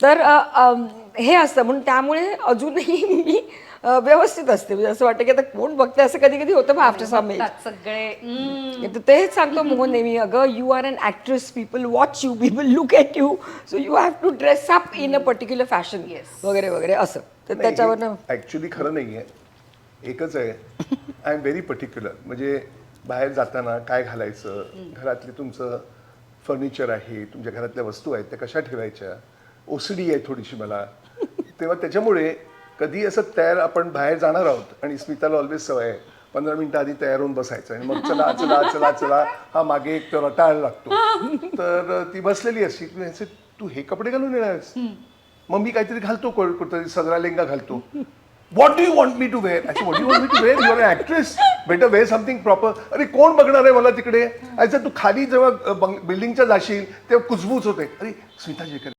तर अ, अम, हे असतं. म्हणून त्यामुळे अजूनही मी अ, व्यवस्थित असते. म्हणजे असं वाटतं की आता कोण बघते असं कधी कधी होतं आफ्टर सम एज बघतात सगळे. हम्म. तर तेच सांगतो मोहन नेहमी. अगं you are an actress people watch you people look at you so you have to dress up in a particular fashion वगैरे वगैरे. असं. तर त्याच्यावरनं ऍक्च्युली खरं नाही आहे एकच आहे. आय एम व्हेरी पर्टिक्युलर म्हणजे बाहेर जाताना काय घालायचं? घरातले तुमचं फर्निचर आहे तुमच्या घरातल्या वस्तू आहेत त्या कशा ठेवायच्या? ओसीडी आहे थोडीशी मला. तेव्हा त्याच्यामुळे कधी असं तयार आपण बाहेर जाणार आहोत आणि स्मिताला ऑलवेज सवय आहे पंधरा मिनिटं आधी तयार होऊन बसायचं आणि मग चला चला चला चला हा मागे एक तर रटाळ लागतो. तर ती बसलेली अशी ती म्हणायची, तू हे कपडे घालून येणारस मग मी काहीतरी घालतो कुठतरी सदरा लेंगा घालतो. What do you want me to wear what you want me to wear your actress better wear something proper अरे कोण बघणार आहे मला तिकडे? अच्छा तू खाली जेव्हा बिल्डिंगच्या जाशील तेव्हा कुजबूज होते. अरे स्मिता जेकर